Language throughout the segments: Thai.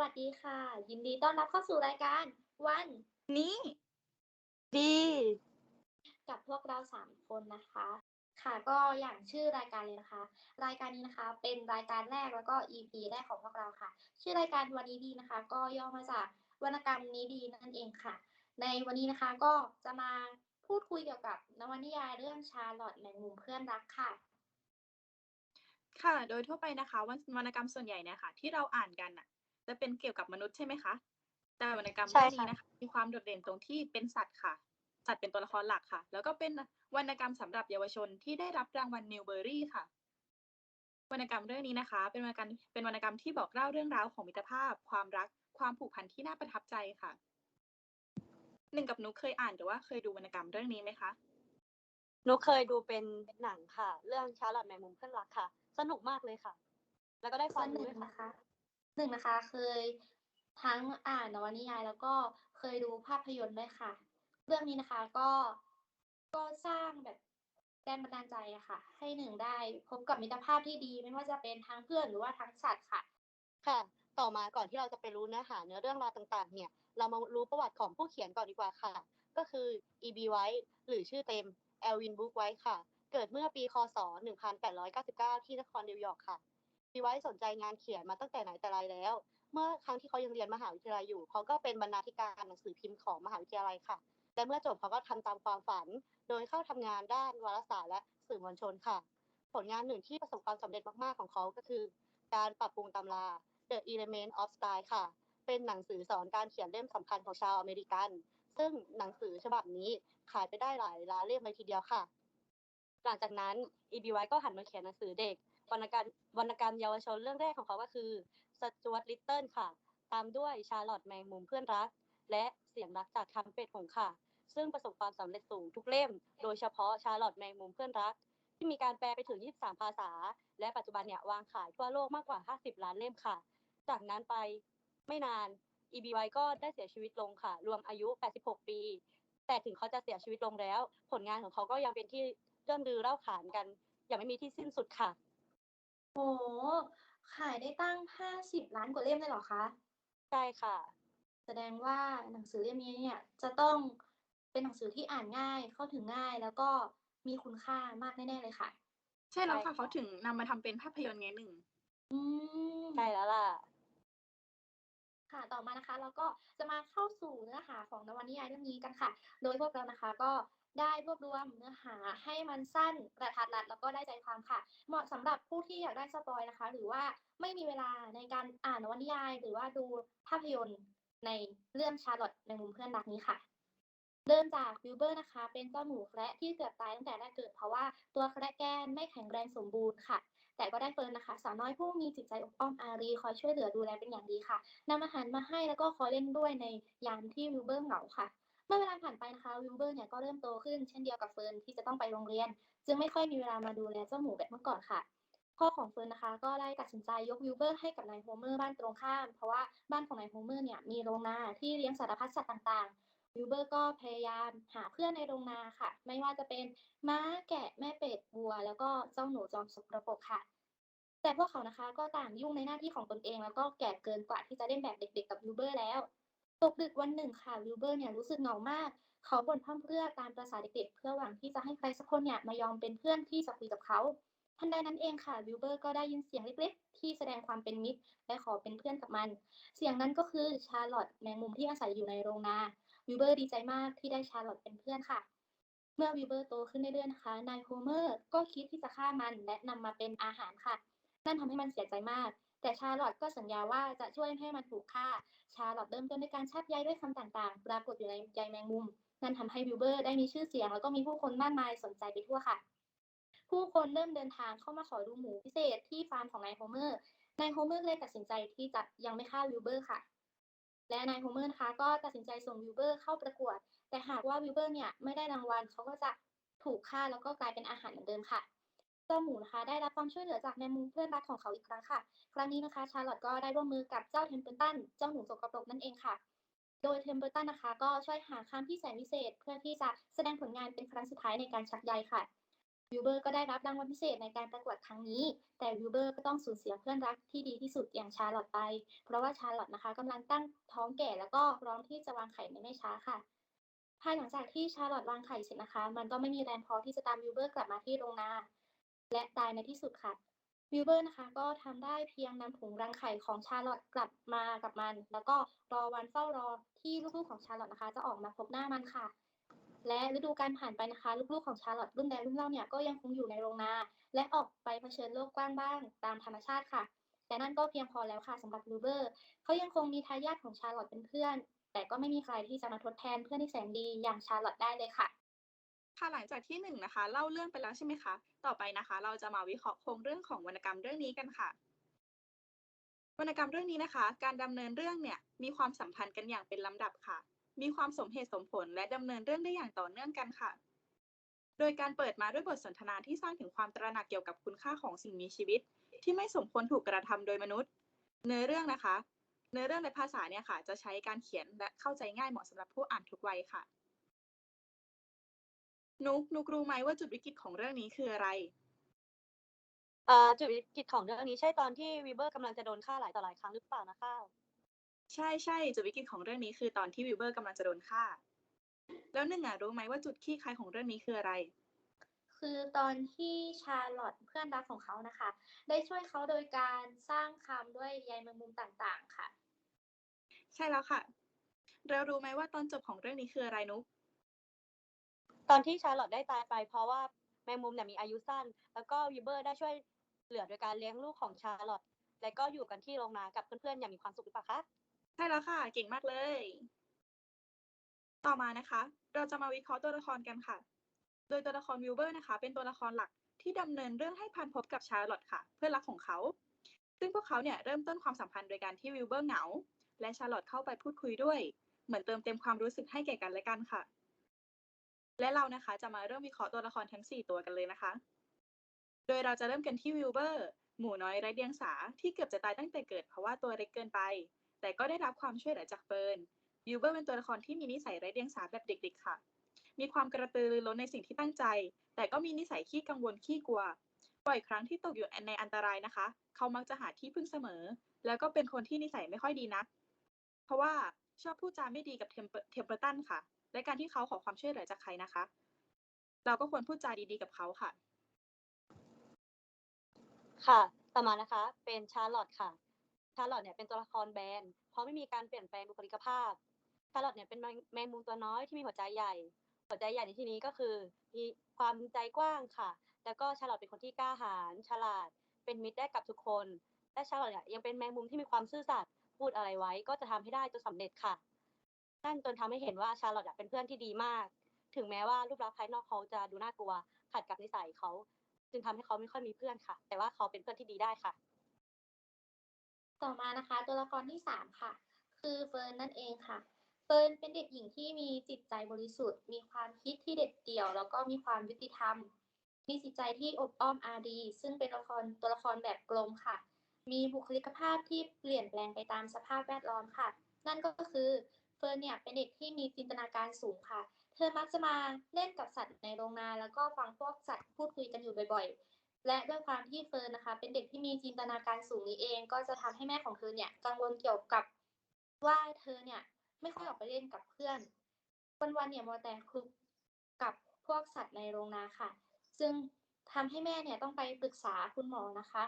วัสดีค่ะ ยินดีต้อนรับเข้าสู่รายการวันนี้ดี กับพวกเราสามคนนะคะ ค่ะก็อย่างชื่อรายการเลยนะคะ รายการนี้นะคะ เป็นรายการแรกแล้วก็ EP แรกของพวกเราค่ะ ชื่อรายการวันนี้ดีนะคะ ก็ย่อมาจากวรรณกรรมนี้ดีนั่นเองค่ะ ในวันนี้นะคะก็จะมาพูดคุยเกี่ยวกับนวนิยายเรื่องชาร์ลอตแมงมุมเพื่อนรักค่ะค่ะ โดยทั่วไปนะคะวรรวรรณกรรมส่วนใหญ่เนี่ยค่ะ ที่เราอ่านกันน่ะ จะเป็นเกี่ยวกับมนุษย์ใช่ไหมคะ แต่วรรณกรรมใช่เรื่องนี้ค่ะนะคะมีความโดดเด่นตรงที่เป็นสัตว์ค่ะ สัตว์เป็นตัวละครหลักค่ะ แล้วก็เป็นวรรณกรรมสำหรับเยาวชนที่ได้รับรางวัลนิวเบอรี่ค่ะ วรรณกรรมเรื่องนี้นะคะ เป็นวรรณกรรมเป็นวรรณกรรมที่บอกเล่าเรื่องราวของมิตรภาพ ความรัก ความผูกพันที่น่าประทับใจค่ะ หนึ่งกับนุกเคยอ่านหรือว่าเคยดูวรรณกรรมเรื่องนี้ไหมคะหนูเคยดูเป็นหนังค่ะ เรื่องชาร์ลอตแมงมุมเพื่อนรักค่ะ สนุกมากเลยค่ะ แล้วก็ได้คส่วาวมนหรู้นึ่งด้วยค่ะนะคะ หนึ่งนะคะเคยทั้งอ่านนวนิยาย แล้วก็เคยดูภาพยนตร์ด้วยค่ะ เรื่องนี้นะคะก็ก็สร้างแบบแรงบันดาลใจอะค่ะ ให้หนึ่งได้พบกับมิตรภาพที่ดีไม่ว่าจะเป็นทั้งเพื่อนหรือว่าทั้งสัตว์ค่ะ ค่ะ ต่อมาก่อนที่เราจะไปรู้เนื้อหาเนื้อเรื่องราวต่าง ๆ เนี่ย เรามารู้ประวัติของผู้เขียนก่อนดีกว่าค่ะ ก็คือ E.B. White หรือชื่อเต็ม Elvin Book White ค่ะ เกิดเมื่อปี คศ 1899 ที่นครนิวยอร์กค่ะ E.B. White สนใจงานเขียนมาตั้งแต่ไหนแต่ไรแล้ว เมื่อครั้งที่เขายังเรียนมหาวิทยาลัยอยู่เขาก็เป็นบรรณาธิการหนังสือพิมพ์ของมหาวิทยาลัยค่ะและเมื่อจบเขาก็ทำตามความฝัน โดยเข้าทำงานด้านวารสารและสื่อมวลชนค่ะ ผลงานหนึ่งที่ประสบความสำเร็จมากๆของเขาก็คือ การปรับปรุงตำรา The Element of Style ค่ะ เป็นหนังสือสอนการเขียนเล่มสำคัญของชาวอเมริกัน ซึ่งหนังสือฉบับนี้ขายไปได้หลายล้านเล่มเลยทีเดียวค่ะ หลังจากนั้น E.B. White ก็หันมาเขียนหนังสือเด็ก วรรณกรรมวรรณกรรมเยาวชนเรื่องแรกของเขาก็คือสจวตลิตเติ้ลค่ะ ตามด้วยชาร์ลอตแมงมุมเพื่อนรัก และเสียงรักจากคำเป็ดหงค่ะ ซึ่งประสบความสำเร็จสูงทุกเล่ม โดยเฉพาะชาร์ลอตแมงมุมเพื่อนรัก ที่มีการแปลไปถึง 23 ภาษา และปัจจุบันเนี่ยวางขายทั่วโลกมากกว่า 50 ล้านเล่มค่ะ จากนั้นไปไม่นาน E.B. White ก็ได้เสียชีวิตลงค่ะ รวมอายุ 86 ปี แต่ถึงเขาจะเสียชีวิตลงแล้ว ผลงานของเขาก็ยังเป็นที่เรื่องลือเล่าขานกันย่างไม่มีที่สิ้นสุดค่ะ โอ้ขายได้ตั้ง 50 ล้านกว่าเล่มเลยเหรอคะ ใช่ค่ะ แสดงว่าหนังสือเล่มนี้เนี่ย จะต้องเป็นหนังสือที่อ่านง่าย เข้าถึงง่าย แล้วก็มีคุณค่ามากแน่ ๆ เลยค่ะ ใช่แล้วใช่ค่ะค่ะเขาถึงนำมาทำเป็นภาพยนตร์ไงหนึ่ง อืมใช่แล้วล่ะ ค่ะ ต่อมานะคะ เราก็จะมาเข้าสู่เนื้อหาของนวนิยายเรื่องนี้กันค่ะ โดยพวกเรานะคะ ก็ ได้รวบรวมเนื้อหาให้มันสั้นกระทัดรัดแล้วก็ได้ใจความค่ะ เหมาะสำหรับผู้ที่อยากได้สปอยนะคะ หรือว่าไม่มีเวลาในการอ่านนวนิยาย หรือว่าดูภาพยนตร์ในเรื่องชาร์ลอตในมุมเพื่อนรักนี้ค่ะ เริ่มจากวิลเบอร์นะคะ เป็นเจ้าหมูแคระที่เกือบตายตั้งแต่แรกเกิด เพราะว่าตัวแคระแกนไม่แข็งแรงสมบูรณ์ค่ะ แต่ก็ได้เฟิร์นนะคะ สาวน้อยผู้มีจิตใจอบอ้อมอารีคอยช่วยเหลือดูแลเป็นอย่างดีค่ะนำอาหารมาให้แล้วก็คอยเล่นด้วยในยามที่วิลเบอร์เหงาค่ะ มื่อเวลาผ่านไปนะคะวิลเบอร์เนี่ยก็เริ่มโตขึ้นเช่นเดียวกับเฟิร์นที่จะต้องไปโรงเรียน จึงไม่ค่อยมีเวลามาดูแลเจ้าหมูแบบเมื่อก่อนค่ะพ่อของเฟิร์นนะคะ ก็ได้ตัดสินใจยกวิลเบอร์ให้กับนายโฮเมอร์บ้านตรงข้าม เพราะว่าบ้านของนายโฮเมอร์เนี่ยมีโรงนาที่เลี้ยงสารพัดสัตว์ต่างๆ วิลเบอร์ก็พยายามหาเพื่อนในโรงนาค่ะ ไม่ว่าจะเป็นม้าแกะแม่เป็ดวัว แล้วก็เจ้าหนูจอมสกปรกค่ะ แต่พวกเขานะคะก็ต่างยุ่งในหน้าที่ของตนเอง แล้วก็แก่เกินกว่าที่จะเล่นแบบเด็ก ๆ กับวิลเบอร์แล้ว ตกดึกวันหนึ่งค่ะวิลเบอร์เนี่ยรู้สึกเหงามาก เขาบ่นพร่ำเพรื่อตามประษาเด็กๆเพื่อหวังที่จะให้ใครสักคนเนี่ยมายอมเป็นเพื่อนที่จะคุยกับเขาทันใดนั้นเองค่ะวิลเบอร์ก็ได้ยินเสียงเล็กๆ ที่แสดงความเป็นมิตร และขอเป็นเพื่อนกับมัน เสียงนั้นก็คือชาร์ลอตแมงมุมที่อาศัยอยู่ในโรงนาวิลเบอร์ดีใจมากที่ได้ชาร์ลอตเป็นเพื่อนค่ะ เมื่อวิลเบอร์โตขึ้นเรื่อยๆนะคะนายโฮเมอร์ก็คิดที่จะฆ่ามันและนำมาเป็นอาหารค่ะนั่นทำให้มันเสียใจมาก แต่ชาลอตก็สัญญาว่าจะช่วยให้มันถูกฆ่า ชาลอตเริ่มต้นด้วยการชักใยด้วยคำต่างๆ ปรากฏอยู่ในใยแมงมุม นั่นทำให้วิลเบอร์ได้มีชื่อเสียง แล้วก็มีผู้คนมากมายสนใจไปทั่วค่ะ ผู้คนเริ่มเดินทางเข้ามาขอดูหมูพิเศษที่ฟาร์มของนายโฮเมอร์ นายโฮเมอร์เลยตัดสินใจที่จะยังไม่ฆ่าวิลเบอร์ค่ะ และนายโฮเมอร์นะคะก็ตัดสินใจส่งวิลเบอร์เข้าประกวด แต่หากว่าวิลเบอร์เนี่ยไม่ได้รางวัลเขาก็จะถูกฆ่าแล้วก็กลายเป็นอาหารเหมือนเดิมค่ะ เจ้าหมูนะคะ ได้รับความช่วยเหลือจากแมงมุมเพื่อนรักของเขาอีกครั้งค่ะ ครั้งนี้นะคะชาร์ลอตก็ได้ร่วมมือกับเจ้าเทมเปอร์ตันเจ้าหนูสกปรกนั่นเองค่ะ โดยเทมเปอร์ตันนะคะ ก็ช่วยหาคำที่แสนวิเศษ เพื่อที่จะแสดงผลงานเป็นครั้งสุดท้ายในการชักใยค่ะวิลเบอร์ก็ได้รับรางวัลพิเศษในการประกวดครั้งนี้ แต่วิลเบอร์ก็ต้องสูญเสียเพื่อนรักที่ดีที่สุดอย่างชาร์ลอตไป เพราะว่าชาร์ลอตนะคะกำลังตั้งท้องแก่แล้วก็พร้อมที่จะวางไข่ในไม่ช้าค่ะ ภายหลังจากที่ชาร์ลอตวางไข่เสร็จนะคะ มันก็ไม่มีแรงพอที่จะตามวิลเบอร์กลับมาที่โรงนา และตายในที่สุดค่ะวิลเบอร์นะคะก็ทำได้เพียงนำถุงรังไข่ของชาร์ลอตกลับมากับมัน แล้วก็รอวันเฝ้ารอที่ลูกๆของชาร์ลอตนะคะ จะออกมาพบหน้ามันค่ะ และฤดูกาลผ่านไปนะคะ ลูกๆของชาร์ลอตรุ่นแดงรุ่นเล่าเนี่ยก็ยังคงอยู่ในโรงนา และออกไปเผชิญโลกกว้างบ้างตามธรรมชาติค่ะ แต่นั่นก็เพียงพอแล้วค่ะสำหรับวิลเบอร์เขายังคงมีทายาทของชาร์ลอตเป็นเพื่อน แต่ก็ไม่มีใครที่จะมาทดแทนเพื่อนที่แสนดีอย่างชาร์ลอตได้เลยค่ะ ค่ะหลังจากที่หนึ่งนะคะเล่าเรื่องไปแล้วใช่ไหมคะต่อไปนะคะ เราจะมาวิเคราะห์โครงเรื่องของวรรณกรรมเรื่องนี้กันค่ะ วรรณกรรมเรื่องนี้นะคะ การดำเนินเรื่องเนี่ยมีความสัมพันธ์กันอย่างเป็นลำดับค่ะ มีความสมเหตุสมผลและดำเนินเรื่องได้อย่างต่อเนื่องกันค่ะ โดยการเปิดมาด้วยบทสนทนาที่สร้างถึงความตระหนักเกี่ยวกับคุณค่าของสิ่งมีชีวิต ที่ไม่สมควรถูกกระทำโดยมนุษย์ เนื้อเรื่องนะคะ เนื้อเรื่องและภาษาเนี่ยค่ะ จะใช้การเขียนและเข้าใจง่ายเหมาะสำหรับผู้อ่านทุกวัยค่ะ นุกนุกรู้ไหมว่าจุดวิกฤตของเรื่องนี้คืออะไรอ่าจุดวิกฤตของเรื่องนี้ใช่ตอนที่วีเบอร์กำลังจะโดนฆ่าหลายต่อหลายครั้งหรือเปล่านะข้าวใช่ใช่จุดวิกฤตของเรื่องนี้คือตอนที่วิลเบอร์กำลังจะโดนฆ่า แล้วหนึ่งอะรู้ไหมว่าจุดขี้คายของเรื่องนี้คืออะไร คือตอนที่ชาร์ลอตเพื่อนรักของเขานะคะ ได้ช่วยเขาโดยการสร้างคำด้วยใยแมงมุมต่างๆ ค่ะ ใช่แล้วค่ะ เรารู้ไหมว่าตอนจบของเรื่องนี้คืออะไรนุก ตอนที่ชาร์ลอตได้ตายไป เพราะว่าแมงมุมเนี่ยมีอายุสั้น แล้วก็วีเบอร์ได้ช่วยเหลือโดยการเลี้ยงลูกของชาร์ลอตและก็อยู่กันที่โรงนากับเพื่อนๆอย่างมีความสุขหรือเปล่าคะใช่แล้วค่ะ เก่งมากเลย ต่อมานะคะ เราจะมาวิเคราะห์ตัวละครกันค่ะ โดยตัวละครวิลเบอร์นะคะ เป็นตัวละครหลักที่ดำเนินเรื่องให้พันพบกับชาร์ลอตค่ะ เพื่อนรักของเขา ซึ่งพวกเขาเนี่ยเริ่มต้นความสัมพันธ์โดยการที่วิลเบอร์เหงา และชาร์ลอตเข้าไปพูดคุยด้วย เหมือนเติมเต็มความรู้สึกให้แก่กันและกันค่ะ และเรานะคะจะมาเริ่มวิเคราะห์ตัวละครทั้ง 4 ตัวกันเลยนะคะ โดยเราจะเริ่มกันที่วิลเบอร์หมูน้อยไร้เดียงสาที่เกือบจะตายตั้งแต่เกิดเพราะว่าตัวเล็กเกินไป แต่ก็ได้รับความช่วยเหลือจากเฟิร์นวิลเบอร์เป็นตัวละครที่มีนิสัยไร้เดียงสาแบบเด็ก ๆ ค่ะ มีความกระตือรือร้นในสิ่งที่ตั้งใจ แต่ก็มีนิสัยขี้กังวลขี้กลัวบ่อยครั้งที่ตกอยู่ในอันตรายนะคะ เขามักจะหาที่พึ่งเสมอ แล้วก็เป็นคนที่นิสัยไม่ค่อยดีนัก เพราะว่าชอบพูดจาไม่ดีกับเทมเปอร์เทมเปอร์ตันค่ะ และการที่เขาขอความช่วยเหลือจากใครนะคะ เราก็ควรพูดจาดีๆกับเขาค่ะ ค่ะ ต่อมานะคะ เป็นชาร์ลอตค่ะ ชาร์ลอตเนี่ยเป็นตัวละครแบน เพราะไม่มีการเปลี่ยนแปลงบุคลิกภาพ ชาร์ลอตเนี่ยเป็นแมงแมงมุมตัวน้อยที่มีหัวใจใหญ่ หัวใจใหญ่ในที่นี้ก็คือ มีความใจกว้างค่ะ แล้วก็ชาร์ลอตเป็นคนที่กล้าหาญ ฉลาด เป็นมิตรได้กับทุกคน และชาร์ลอตเนี่ยยังเป็นแมงมุมที่มีความซื่อสัตย์ พูดอะไรไว้ก็จะทำให้ได้จนสำเร็จค่ะ นั่นจนทำให้เห็นว่าชาลอตเป็นเพื่อนที่ดีมาก ถึงแม้ว่ารูปลักษณ์ภายนอกเขาจะดูน่ากลัว ขัดกับนิสัยเขา จึงทำให้เขาไม่ค่อยมีเพื่อนค่ะ แต่ว่าเขาเป็นเพื่อนที่ดีได้ค่ะ ต่อมานะคะ ตัวละครที่สามค่ะ คือเฟิร์นนั่นเองค่ะ เฟิร์นเป็นเด็กหญิงที่มีจิตใจบริสุทธิ์ มีความคิดที่เด็ดเดี่ยว แล้วก็มีความยุติธรรม มีจิตใจที่อบอ้อมอารีซึ่งเป็นตัวละครตัวละครแบบกลมค่ะ มีบุคลิกภาพที่เปลี่ยนแปลงไปตามสภาพแวดล้อมค่ะ นั่นก็คือเฟิร์นเนี่ยเป็นเด็กที่มีจินตนาการสูงค่ะ เธอมักจะมาเล่นกับสัตว์ในโรงนา แล้วก็ฟังพวกสัตว์พูดคุยกันอยู่บ่อยๆ และด้วยความที่เฟิร์นนะคะ เป็นเด็กที่มีจินตนาการสูงนี้เอง ก็จะทำให้แม่ของเธอเนี่ยกังวลเกี่ยวกับว่าเธอเนี่ยไม่ค่อยออกไปเล่นกับเพื่อน วันๆเนี่ยมัวแต่คุกกับพวกสัตว์ในโรงนาค่ะ ซึ่งทำให้แม่เนี่ยต้องไปปรึกษาคุณหมอนะคะ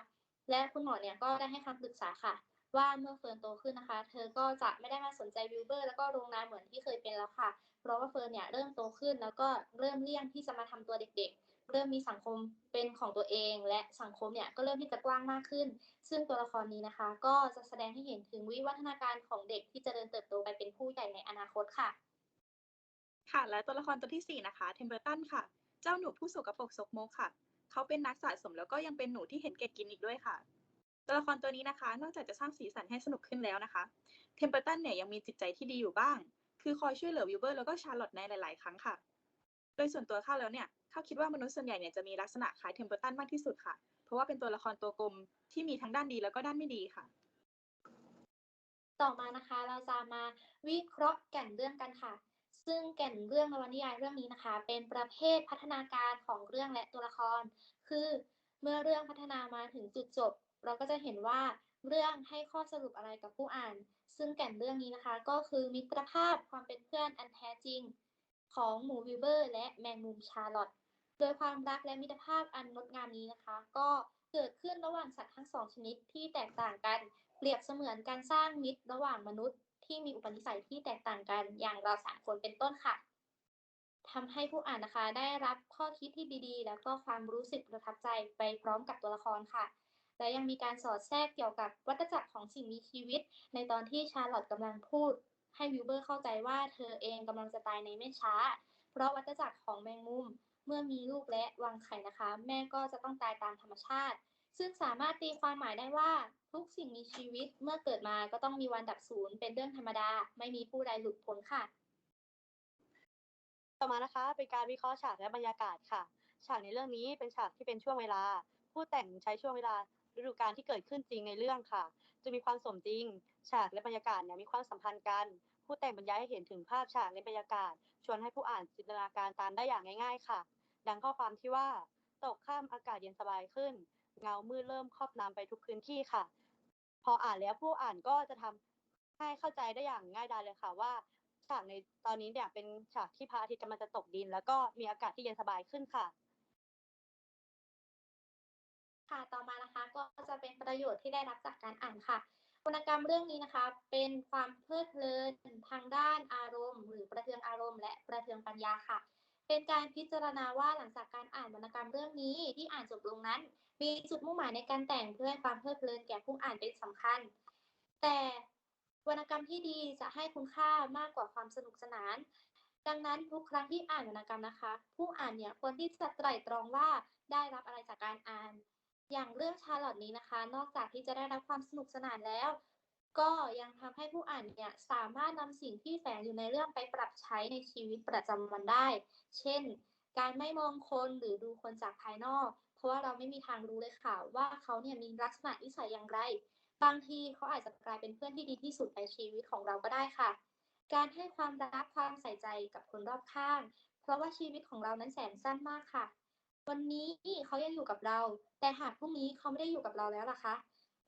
และคุณหมอเนี่ยก็ได้ให้คำปรึกษาค่ะ ว่าเมื่อเฟิร์นโตขึ้นนะคะ เธอก็จะไม่ได้มาสนใจวิลเบอร์ แล้วก็โรงนาเหมือนที่เคยเป็นแล้วค่ะ เพราะว่าเฟิร์นเนี่ยเริ่มโตขึ้นแล้วก็เริ่มเลี่ยงที่จะมาทำตัวเด็กๆ เริ่มมีสังคมเป็นของตัวเอง และสังคมเนี่ยก็เริ่มที่จะกว้างมากขึ้น ซึ่งตัวละครนี้นะคะ ก็จะแสดงให้เห็นถึงวิวัฒนาการของเด็กที่จะเจริญเติบโตไปเป็นผู้ใหญ่ในอนาคตค่ะ ค่ะ และตัวละครตัวที่ 4 นะคะเทมเบอร์ตันค่ะ เจ้าหนูผู้สกปรกสกมกค่ะ เขาเป็นนักสะสมแล้วก็ยังเป็นหนูที่เห็นแก่กินอีกด้วยค่ะ ตัวละครตัวนี้นะคะ นอกจากจะสร้างสีสันให้สนุกขึ้นแล้วนะคะเทมเบอร์ตันเนี่ยยังมีจิตใจที่ดีอยู่บ้าง คือคอยช่วยเหลือวิลเบอร์แล้วก็ชาร์ลอตในหลาย ๆ ครั้งค่ะ โดยส่วนตัวข้าวแล้วเนี่ยข้าวคิดว่ามนุษย์ส่วนใหญ่เนี่ยจะมีลักษณะคล้ายเทมเบอร์ตันมากที่สุดค่ะ เพราะว่าเป็นตัวละครตัวกลมที่มีทั้งด้านดีแล้วก็ด้านไม่ดีค่ะ ต่อมานะคะเราจะมาวิเคราะห์แก่นเรื่องกันค่ะ ซึ่งแก่นเรื่องนวนิยายเรื่องนี้นะคะ เป็นประเภทพัฒนาการของเรื่องและตัวละคร คือเมื่อเรื่องพัฒนามาถึงจุดจบ เราก็จะเห็นว่าเรื่องให้ข้อสรุปอะไรกับผู้อ่าน ซึ่งแก่นเรื่องนี้นะคะ ก็คือมิตรภาพความเป็นเพื่อนอันแท้จริง ของหมูวิเบอร์ และแมงมุมชาร์ลอตโดยความรักและมิตรภาพอันงดงามนี้นะคะ ก็เกิดขึ้นระหว่างสัตว์ทั้งสองชนิดที่แตกต่างกัน เปรียบเสมือนการสร้างมิตรระหว่างมนุษย์ ที่มีอุปนิสัยที่แตกต่างกัน อย่างเราสามคนเป็นต้นค่ะทำให้ผู้อ่านนะคะได้รับข้อคิดที่ดีๆ แล้วก็ความรู้สึกประทับใจไปพร้อมกับตัวละครค่ะ และยังมีการสอดแทรกเกี่ยวกับวัฏจักรของสิ่งมีชีวิต ในตอนที่ชาร์ลอตกำลังพูด ให้วิลเบอร์เข้าใจว่าเธอเองกำลังจะตายในไม่ช้า เพราะวัฏจักรของแมงมุม เมื่อมีลูกและวางไข่นะคะ แม่ก็จะต้องตายตามธรรมชาติ ซึ่งสามารถตีความหมายได้ว่าทุกสิ่งมีชีวิตเมื่อเกิดมาก็ต้องมีวันดับสูญเป็นเรื่องธรรมดา ไม่มีผู้ใดหลุดพ้นค่ะ ต่อมานะคะ เป็นการวิเคราะห์ฉากและบรรยากาศค่ะ ฉากในเรื่องนี้เป็นฉากที่เป็นช่วงเวลา ผู้แต่งใช้ช่วงเวลา ฤดูกาลที่เกิดขึ้นจริงในเรื่องค่ะ จะมีความสมจริง ฉากและบรรยากาศเนี่ยมีความสัมพันธ์กัน ผู้แต่งบรรยายให้เห็นถึงภาพฉากและบรรยากาศ ชวนให้ผู้อ่านจินตนาการตามได้อย่างง่าย ๆ ค่ะ ดังข้อความที่ว่า ตกข้ามอากาศเย็นสบายขึ้น เงามืดเริ่มครอบนำไปทุกพื้นที่ค่ะ พออ่านแล้วผู้อ่านก็จะทำให้เข้าใจได้อย่างง่ายดายเลยค่ะว่าฉากในตอนนี้เนี่ยเป็นฉากที่พระอาทิตย์กำลังจะตกดิน แล้วก็มีอากาศที่เย็นสบายขึ้นค่ะ ค่ะ ต่อมานะคะก็จะเป็นประโยชน์ที่ได้รับจากการอ่านค่ะ วรรณกรรมเรื่องนี้นะคะ เป็นความเพลิดเพลินทางด้านอารมณ์ หรือประเทืองอารมณ์ และประเทืองปัญญาค่ะ เป็นการพิจารณาว่าหลังจากการอ่านวรรณกรรมเรื่องนี้ที่อ่านจบลงนั้น มีจุดมุ่งหมายในการแต่งเพื่อให้ความเพลิดเพลินแก่ผู้อ่านเป็นสำคัญ แต่วรรณกรรมที่ดีจะให้คุณค่ามากกว่าความสนุกสนาน ดังนั้นทุกครั้งที่อ่านวรรณกรรมนะคะ ผู้อ่านเนี่ยควรที่จะไตร่ตรองว่าได้รับอะไรจากการอ่าน อย่างเรื่องชาร์ลอตนี้นะคะ นอกจากที่จะได้รับความสนุกสนานแล้ว ก็ยังทำให้ผู้อ่านเนี่ยสามารถนำสิ่งที่แฝงอยู่ในเรื่องไปปรับใช้ในชีวิตประจำวันได้ เช่น การไม่มองคนหรือดูคนจากภายนอก เพราะว่าเราไม่มีทางรู้เลยค่ะ ว่าเขาเนี่ยมีลักษณะนิสัยอย่างไร บางทีเขาอาจจะกลายเป็นเพื่อนที่ดีที่สุดในชีวิตของเราก็ได้ค่ะ การให้ความรักความใส่ใจกับคนรอบข้าง เพราะว่าชีวิตของเรานั้นแสนสั้นมากค่ะ วันนี้เขายังอยู่กับเรา แต่หากพรุ่งนี้เขาไม่ได้อยู่กับเราแล้วล่ะคะ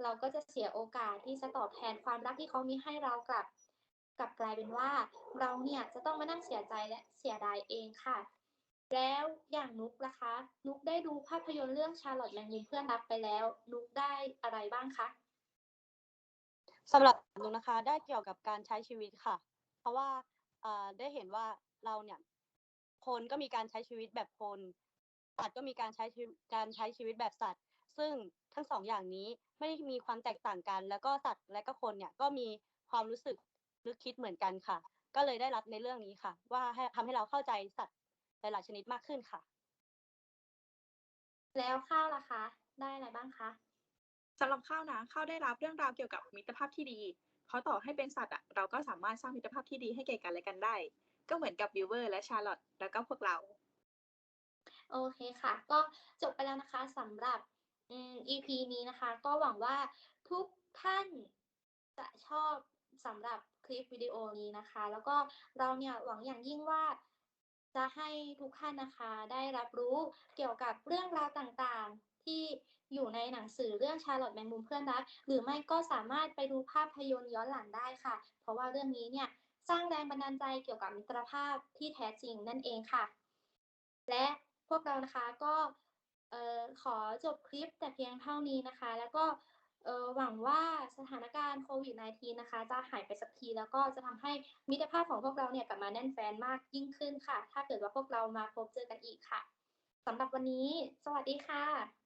เราก็จะเสียโอกาสที่จะตอบแทนความรักที่เขามีให้เรากลับ กลับกลายเป็นว่าเราเนี่ยจะต้องมานั่งเสียใจและเสียดายเองค่ะ แล้วอย่างนุกล่ะคะ นุกได้ดูภาพยนตร์เรื่องชาร์ลอตแมงมุมเพื่อนรักไปแล้ว นุกได้อะไรบ้างคะสำหรับหนูนะคะได้เกี่ยวกับการใช้ชีวิตค่ะ เพราะว่าเอ่อได้เห็นว่าเราเนี่ยคนก็มีการใช้ชีวิตแบบคน สัตว์ก็มีการใช้ชีวิตการใช้ชีวิตแบบสัตว์ ซึ่งทั้งสองอย่างนี้ไม่ได้มีความแตกต่างกัน แล้วก็สัตว์และก็คนเนี่ยก็มีความรู้สึกนึกคิดเหมือนกันค่ะ ก็เลยได้รับในเรื่องนี้ค่ะ ว่าให้ทำให้เราเข้าใจสัตว์หลายๆชนิดมากขึ้นค่ะ แล้วข้าวล่ะคะ ได้อะไรบ้างคะสำหรับข้าวนะข้าวได้รับเรื่องราวเกี่ยวกับมิตรภาพที่ดีเพราะต่อให้เป็นสัตว์อะเราก็สามารถสร้างมิตรภาพที่ดีให้แก่กันและกันได้ ก็เหมือนกับบิวเวอร์และชาร์ลอตแล้วก็พวกเรา โอเคค่ะ ก็จบไปแล้วนะคะสำหรับ EP นี้นะคะ ก็หวังว่าทุกท่านจะชอบสำหรับคลิปวิดีโอนี้นะคะ แล้วก็เราเนี่ยหวังอย่างยิ่งว่าจะให้ทุกท่านนะคะได้รับรู้เกี่ยวกับเรื่องราวต่างๆ ที่อยู่ในหนังสือเรื่องชาร์ลอตแมงมุมเพื่อนรัก หรือไม่ก็สามารถไปดูภาพยนตร์ย้อนหลังได้ค่ะ เพราะว่าเรื่องนี้เนี่ยสร้างแรงบันดาลใจเกี่ยวกับมิตรภาพที่แท้จริงนั่นเองค่ะ และ พวกเรานะคะก็เออขอจบคลิปแต่เพียงเท่านี้นะคะ แล้วก็เออหวังว่าสถานการณ์โควิด -19 นะคะ จะหายไปสักทีแล้วก็จะทำให้มิตรภาพของพวกเราเนี่ยกลับมาแน่นแฟนมากยิ่งขึ้นค่ะ ถ้าเกิดว่าพวกเรามาพบเจอกันอีกค่ะสำหรับวันนี้ สวัสดีค่ะ